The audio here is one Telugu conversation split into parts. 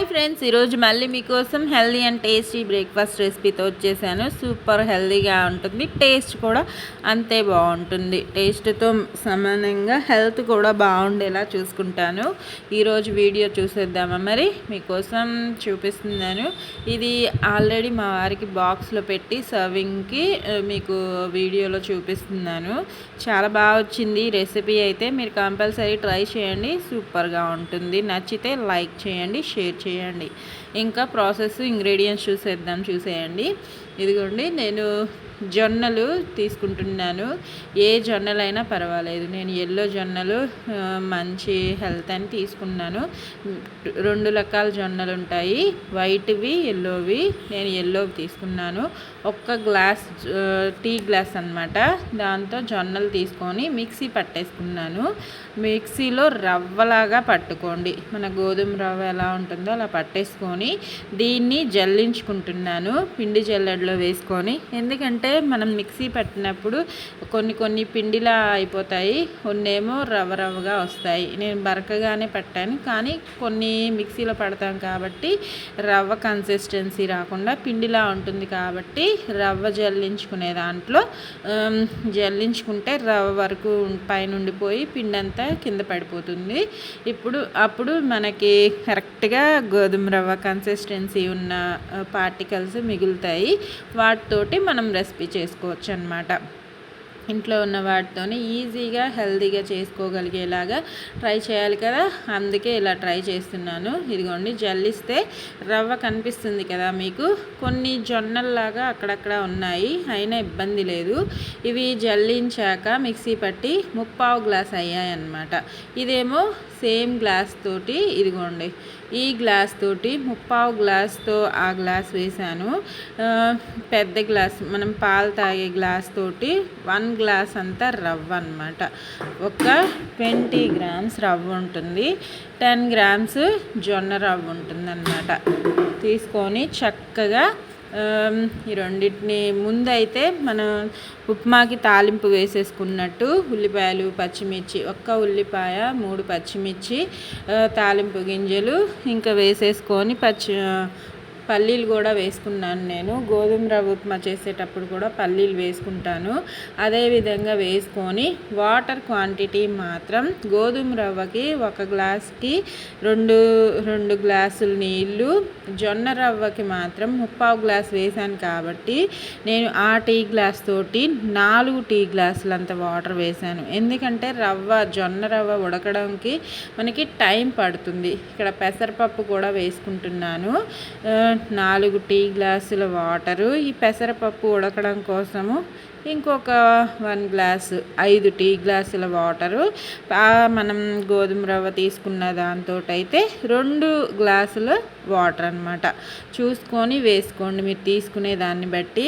హాయ్ ఫ్రెండ్స్ ఈరోజు మళ్ళీ మీకోసం హెల్దీ అండ్ టేస్టీ బ్రేక్ఫాస్ట్ రెసిపీతో వచ్చేసాను. సూపర్ హెల్దీగా ఉంటుంది. టేస్ట్ కూడా అంతే బాగుంటుంది. టేస్ట్తో సమానంగా హెల్త్ కూడా బాగుండేలా చూసుకుంటాను. ఈరోజు వీడియో చూసేద్దామా మరి? మీకోసం చూపిస్తున్నాను. ఇది ఆల్రెడీ మా వారికి బాక్స్లో పెట్టి సర్వింగ్కి మీకు వీడియోలో చూపిస్తున్నాను. చాలా బాగా వచ్చింది రెసిపీ అయితే. మీరు కంపల్సరీ ట్రై చేయండి. సూపర్గా ఉంటుంది. నచ్చితే లైక్ చేయండి షేర్ చేయండి. ఇంకా ప్రాసెస్ ఇంగ్రీడియంట్స్ చూసేద్దాం చూసేయండి. ఇదిగోండి నేను జొన్నలు తీసుకుంటున్నాను. ఏ జొన్నలైనా పర్వాలేదు. నేను ఎల్లో జొన్నలు మంచి హెల్త్ అని తీసుకున్నాను. రెండు రకాల జొన్నలు ఉంటాయి. వైట్వి ఎల్లోవి నేను ఎల్లోవి తీసుకున్నాను. ఒక్క గ్లాస్ టీ గ్లాస్ అన్నమాట. దాంతో జొన్నలు తీసుకొని మిక్సీ పట్టేసుకున్నాను. మిక్సీలో రవ్వలాగా పట్టుకోండి. మన గోధుమ రవ్వ ఎలా ఉంటుందో అలా పట్టేసుకొని దీన్ని జల్లించుకుంటున్నాను. పిండి జల్లెడలో వేసుకొని. ఎందుకంటే మనం మిక్సీ పట్టినప్పుడు కొన్ని కొన్ని పిండిలా అయిపోతాయి. కొన్నేమో రవ్వ రవ్వగా వస్తాయి. నేను బరకగానే పట్టాను. కానీ కొన్ని మిక్సీలో పడతాం కాబట్టి రవ్వ కన్సిస్టెన్సీ రాకుండా పిండిలా ఉంటుంది కాబట్టి రవ్వ జల్లించుకునే దాంట్లో జల్లించుకుంటే రవ్వ వరకు పైన ఉండిపోయి పిండి అంతా కింద పడిపోతుంది. ఇప్పుడు అప్పుడు మనకి కరెక్ట్గా గోధుమ రవ్వ కన్సిస్టెన్సీ ఉన్న uh, పార్టికల్స్ మిగులుతాయి. వాటితోటి మనం రెసిపీ చేసుకోవచ్చు అన్నమాట ఇంట్లో ఉన్న వాటితోనే ఈజీగా హెల్తీగా చేసుకోగలిగేలాగా ట్రై చేయాలి కదా. అందుకే ఇలా ట్రై చేస్తున్నాను. ఇదిగోండి జల్లిస్తే రవ్వ కనిపిస్తుంది కదా మీకు. కొన్ని జొన్నల్లాగా అక్కడక్కడ ఉన్నాయి అయినా ఇబ్బంది లేదు. ఇవి జల్లించాక మిక్సీ పట్టి ముప్పావు గ్లాస్ అయ్యాయి అన్నమాట ఇదేమో సేమ్ గ్లాస్ తోటి ఇదిగోండి ఈ గ్లాస్ తోటి ముప్పావు గ్లాస్తో ఆ గ్లాస్ వేసాను పెద్ద గ్లాస్ మనం పాలు తాగే గ్లాస్ తోటి వన్ గ్లాస్ అంతా రవ్వ అనమాట ఒక ట్వంటీ గ్రామ్స్ రవ్వ ఉంటుంది. టెన్ గ్రామ్స్ జొన్న రవ్వ ఉంటుంది తీసుకొని చక్కగా ఈ రెండింటిని ముందైతే మనం ఉప్మాకి తాలింపు వేసేసుకున్నట్టు ఉల్లిపాయలు పచ్చిమిర్చి ఒక్క ఉల్లిపాయ మూడు పచ్చిమిర్చి తాలింపు గింజలు ఇంకా వేసేసుకొని పచ్చి పల్లీలు కూడా వేసుకున్నాను నేను. గోధుమ రవ్వ ఉప్మా చేసేటప్పుడు కూడా పల్లీలు వేసుకుంటాను. అదే విధంగా వేసుకొని వాటర్ క్వాంటిటీ మాత్రం గోధుమ రవ్వకి ఒక గ్లాస్కి రెండు రెండు గ్లాసులు నీళ్ళు జొన్న రవ్వకి మాత్రం ముప్పావు గ్లాస్ వేసాను కాబట్టి నేను ఆ టీ గ్లాస్ తోటి నాలుగు టీ గ్లాసులంత వాటర్ వేసాను ఎందుకంటే రవ్వ జొన్న రవ్వ ఉడకడానికి మనకి టైం పడుతుంది. ఇక్కడ పెసరపప్పు కూడా వేసుకుంటున్నాను. నాలుగు టీ గ్లాసుల వాటరు ఈ పెసరపప్పు ఉడకడం కోసము ఇంకొక వన్ గ్లాసు ఐదు టీ గ్లాసుల వాటరు. మనం గోధుమ రవ్వ తీసుకున్న దాంతో అయితే రెండు గ్లాసుల వాటర్ అన్నమాట చూసుకొని వేసుకోండి. మీరు తీసుకునే దాన్ని బట్టి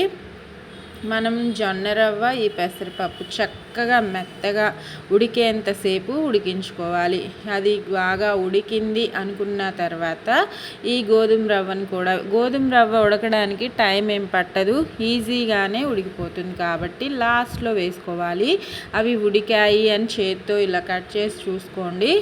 మనం జొన్న రవ్వ ఈ పెసరపప్పు చక్కగా మెత్తగా ఉడికేంతసేపు ఉడికించుకోవాలి. అది బాగా ఉడికింది అనుకున్న తర్వాత ఈ గోధుమ రవ్వను కూడా గోధుమ రవ్వ ఉడకడానికి టైం ఏం పట్టదు. ఈజీగానే ఉడికిపోతుంది కాబట్టి లాస్ట్లో వేసుకోవాలి. అవి ఉడికాయి అని చేత్తో ఇలా కట్ చేసి చూసుకోండి.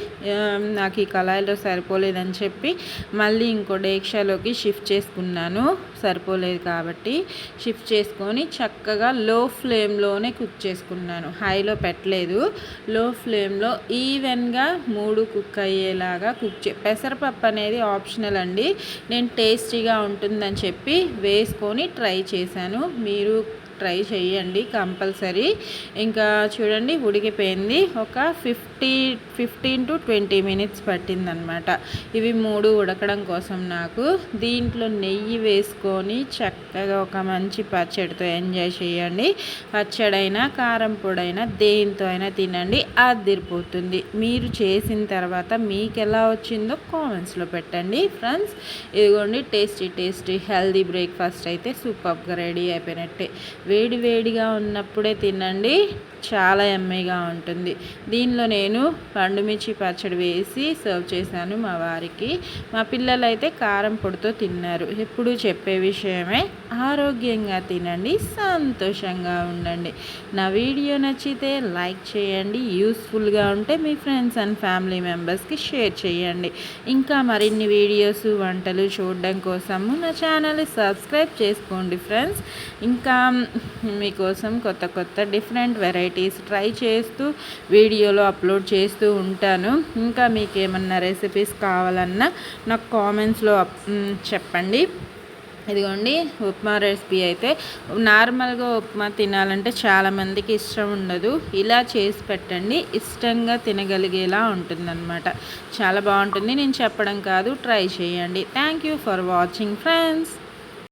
నాకు ఈ కళాయిలో సరిపోలేదని చెప్పి మళ్ళీ ఇంకో డేక్షాలోకి షిఫ్ట్ చేసుకున్నాను. సరిపోలేదు కాబట్టి షిఫ్ట్ చేసుకొని చక్కగా లో ఫ్లేమ్లోనే కుక్ చేసుకున్నాను. హైలో పెట్టలేదు. లో ఫ్లేమ్లో ఈవెన్గా మూడు కుక్ అయ్యేలాగా కుక్ చే పెసరపప్పు అనేది ఆప్షనల్ అండి. నేను టేస్టీగా ఉంటుందని చెప్పి వేసుకొని ట్రై చేశాను. మీరు ట్రై చేయండి కంపల్సరీ. ఇంకా చూడండి ఉడికిపోయింది. ఒక fifty fifteen to twenty minutes పట్టిందనమాట. ఇవి మూడు ఉడకడం కోసం నాకు. దీంట్లో నెయ్యి వేసుకొని చక్కగా ఒక మంచి పచ్చడితో ఎంజాయ్ చేయండి. పచ్చడైనా కారం పొడైనా దేంతో అయినా తినండి. అదిరిపోతుంది. మీరు చేసిన తర్వాత మీకు ఎలా వచ్చిందో కామెంట్స్లో పెట్టండి. ఫ్రెండ్స్ ఇదిగోండి టేస్టీ టేస్టీ హెల్దీ బ్రేక్ఫాస్ట్ అయితే సూపర్గా రెడీ అయిపోయినట్టే. వేడి వేడిగా ఉన్నప్పుడే తినండి. చాలా ఎమ్మీగా ఉంటుంది. దీనిలో నేను పండుమిర్చి పచ్చడి వేసి సర్వ్ చేశాను మా వారికి. మా పిల్లలు అయితే కారం పొడితో తిన్నారు. ఎప్పుడు చెప్పే విషయమే ఆరోగ్యంగా తినండి సంతోషంగా ఉండండి. నా వీడియో నచ్చితే లైక్ చేయండి యూస్ఫుల్గా ఉంటే మీ ఫ్రెండ్స్ అండ్ ఫ్యామిలీ మెంబర్స్కి షేర్ చేయండి. ఇంకా మరిన్ని వీడియోస్ వంటలు చూడడం కోసము నా ఛానల్ సబ్స్క్రైబ్ చేసుకోండి ఫ్రెండ్స్. ఇంకా మీకోసం కొత్త కొత్త డిఫరెంట్ వెరైటీస్ ట్రై చేస్తూ వీడియోలో అప్లోడ్ చేస్తూ ఉంటాను. ఇంకా మీకు ఏమన్నా రెసిపీస్ కావాలన్నా నాకు కామెంట్స్లో చెప్పండి. ఇదిగోండి ఉప్మా రెసిపీ అయితే. నార్మల్గా ఉప్మా తినాలంటే చాలామందికి ఇష్టం ఉండదు. ఇలా చేసి పెట్టండి ఇష్టంగా తినగలిగేలా ఉంటుందన్నమాట. చాలా బాగుంటుంది నేను చెప్పడం కాదు ట్రై చేయండి. Thank you for watching friends.